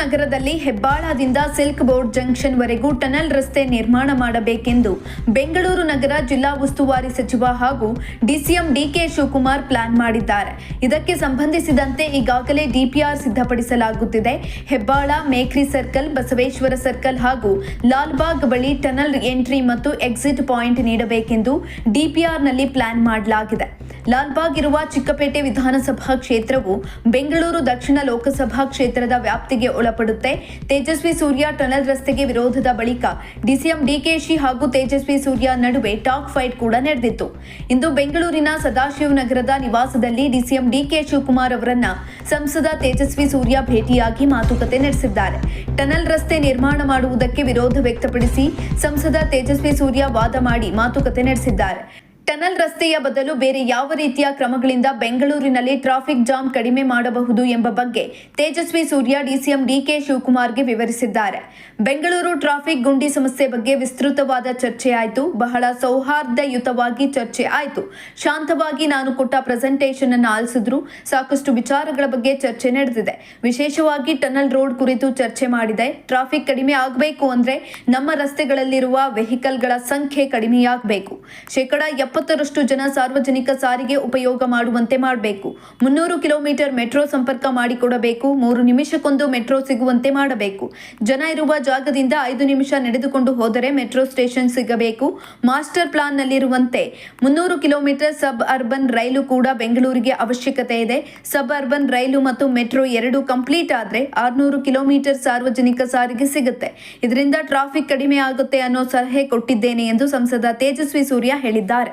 ನಗರದಲ್ಲಿ ಹೆಬ್ಬಾಳದಿಂದ silk board junction ವರೆಗೂ ಟನಲ್ ರಸ್ತೆ ನಿರ್ಮಾಣ ಮಾಡಬೇಕೆಂದು ಬೆಂಗಳೂರು ನಗರ ಜಿಲ್ಲಾ ಉಸ್ತುವಾರಿ ಸಚಿವ ಹಾಗೂ ಡಿಸಿಎಂ ಡಿಕೆ ಶಿವಕುಮಾರ್ ಪ್ಲಾನ್ ಮಾಡಿದ್ದಾರೆ. ಇದಕ್ಕೆ ಸಂಬಂಧಿಸಿದಂತೆ ಈಗಾಗಲೇ ಡಿಪಿಆರ್ ಸಿದ್ಧಪಡಿಸಲಾಗುತ್ತಿದೆ. ಹೆಬ್ಬಾಳ ಮೇಖ್ರಿ ಸರ್ಕಲ್, ಬಸವೇಶ್ವರ ಸರ್ಕಲ್ ಹಾಗೂ ಲಾಲ್ಬಾಗ್ ಬಳಿ ಟನಲ್ ಎಂಟ್ರಿ ಮತ್ತು ಎಕ್ಸಿಟ್ ಪಾಯಿಂಟ್ ನೀಡಬೇಕೆಂದು ಡಿಪಿಆರ್ನಲ್ಲಿ ಪ್ಲಾನ್ ಮಾಡಲಾಗಿದೆ. ಲಾಲ್ಬಾಗ್ ಇರುವ ಚಿಕ್ಕಪೇಟೆ ವಿಧಾನಸಭಾ ಕ್ಷೇತ್ರವು ಬೆಂಗಳೂರು ದಕ್ಷಿಣ ಲೋಕಸಭಾ ಕ್ಷೇತ್ರದ ವ್ಯಾಪ್ತಿಗೆ ಒಳಪಡುತ್ತೆ. ತೇಜಸ್ವಿ ಸೂರ್ಯ ಟನಲ್ ರಸ್ತೆಗೆ ವಿರೋಧದ ಬಳಿಕ ಡಿಸಿಎಂ ಡಿಕೆಶಿ ಹಾಗೂ ತೇಜಸ್ವಿ ಸೂರ್ಯ ನಡುವೆ ಟಾಕ್ ಫೈಟ್ ಕೂಡ ನಡೆದಿತ್ತು. ಇಂದು ಬೆಂಗಳೂರಿನ ಸದಾಶಿವ ನಗರದ ನಿವಾಸದಲ್ಲಿ ಡಿಸಿಎಂ ಡಿಕೆ ಶಿವಕುಮಾರ್ ಅವರನ್ನ ಸಂಸದ ತೇಜಸ್ವಿ ಸೂರ್ಯ ಭೇಟಿಯಾಗಿ ಮಾತುಕತೆ ನಡೆಸಿದ್ದಾರೆ. ಟನಲ್ ರಸ್ತೆ ನಿರ್ಮಾಣ ಮಾಡುವುದಕ್ಕೆ ವಿರೋಧ ವ್ಯಕ್ತಪಡಿಸಿ ಸಂಸದ ತೇಜಸ್ವಿ ಸೂರ್ಯ ವಾದ ಮಾಡಿ ಮಾತುಕತೆ ನಡೆಸಿದ್ದಾರೆ. ಟನಲ್ ರಸ್ತೆಯ ಬದಲು ಬೇರೆ ಯಾವ ರೀತಿಯ ಕ್ರಮಗಳಿಂದ ಬೆಂಗಳೂರಿನಲ್ಲಿ ಟ್ರಾಫಿಕ್ ಜಾಮ್ ಕಡಿಮೆ ಮಾಡಬಹುದು ಎಂಬ ಬಗ್ಗೆ ತೇಜಸ್ವಿ ಸೂರ್ಯ, ಡಿಸಿಎಂ ಡಿಕೆ ಶಿವಕುಮಾರ್ಗೆ ವಿವರಿಸಿದ್ದಾರೆ. ಬೆಂಗಳೂರು ಟ್ರಾಫಿಕ್ ಗುಂಡಿ ಸಮಸ್ಯೆ ಬಗ್ಗೆ ವಿಸ್ತೃತವಾದ ಚರ್ಚೆ ಆಯಿತು. ಬಹಳ ಸೌಹಾರ್ದಯುತವಾಗಿ ಚರ್ಚೆ ಆಯಿತು. ಶಾಂತವಾಗಿ ನಾನು ಕೊಟ್ಟ ಪ್ರೆಸೆಂಟೇಷನ್ ಅನ್ನು ಆಲಿಸಿದ್ರು. ಸಾಕಷ್ಟು ವಿಚಾರಗಳ ಬಗ್ಗೆ ಚರ್ಚೆ ನಡೆದಿದೆ. ವಿಶೇಷವಾಗಿ ಟನಲ್ ರೋಡ್ ಕುರಿತು ಚರ್ಚೆ ಮಾಡಿದೆ. ಟ್ರಾಫಿಕ್ ಕಡಿಮೆ ಆಗಬೇಕು ಅಂದ್ರೆ ನಮ್ಮ ರಸ್ತೆಗಳಲ್ಲಿರುವ ವೆಹಿಕಲ್ಗಳ ಸಂಖ್ಯೆ ಕಡಿಮೆಯಾಗಬೇಕು. ಶೇಕಡ ಎಪ್ಪತ್ತರಷ್ಟು ಜನ ಸಾರ್ವಜನಿಕ ಸಾರಿಗೆ ಉಪಯೋಗ ಮಾಡುವಂತೆ ಮಾಡಬೇಕು. ಮುನ್ನೂರು ಕಿಲೋಮೀಟರ್ ಮೆಟ್ರೋ ಸಂಪರ್ಕ ಮಾಡಿಕೊಡಬೇಕು. ಮೂರು ನಿಮಿಷಕ್ಕೊಂದು ಮೆಟ್ರೋ ಸಿಗುವಂತೆ ಮಾಡಬೇಕು. ಜನ ಇರುವ ಜಾಗದಿಂದ ಐದು ನಿಮಿಷ ನಡೆದುಕೊಂಡು ಹೋದರೆ ಮೆಟ್ರೋ ಸ್ಟೇಷನ್ ಸಿಗಬೇಕು. ಮಾಸ್ಟರ್ ಪ್ಲಾನ್ನಲ್ಲಿರುವಂತೆ ಮುನ್ನೂರು ಕಿಲೋಮೀಟರ್ ಸಬ್ ಅರ್ಬನ್ ರೈಲು ಕೂಡ ಬೆಂಗಳೂರಿಗೆ ಅವಶ್ಯಕತೆ ಇದೆ. ಸಬ್ ಅರ್ಬನ್ ರೈಲು ಮತ್ತು ಮೆಟ್ರೋ ಎರಡು ಕಂಪ್ಲೀಟ್ ಆದರೆ ಆರ್ನೂರು ಕಿಲೋಮೀಟರ್ ಸಾರ್ವಜನಿಕ ಸಾರಿಗೆ ಸಿಗುತ್ತೆ. ಇದರಿಂದ ಟ್ರಾಫಿಕ್ ಕಡಿಮೆ ಆಗುತ್ತೆ ಅನ್ನೋ ಸಲಹೆ ಕೊಟ್ಟಿದ್ದೇನೆ ಎಂದು ಸಂಸದ ತೇಜಸ್ವಿ ಸೂರ್ಯ ಹೇಳಿದ್ದಾರೆ.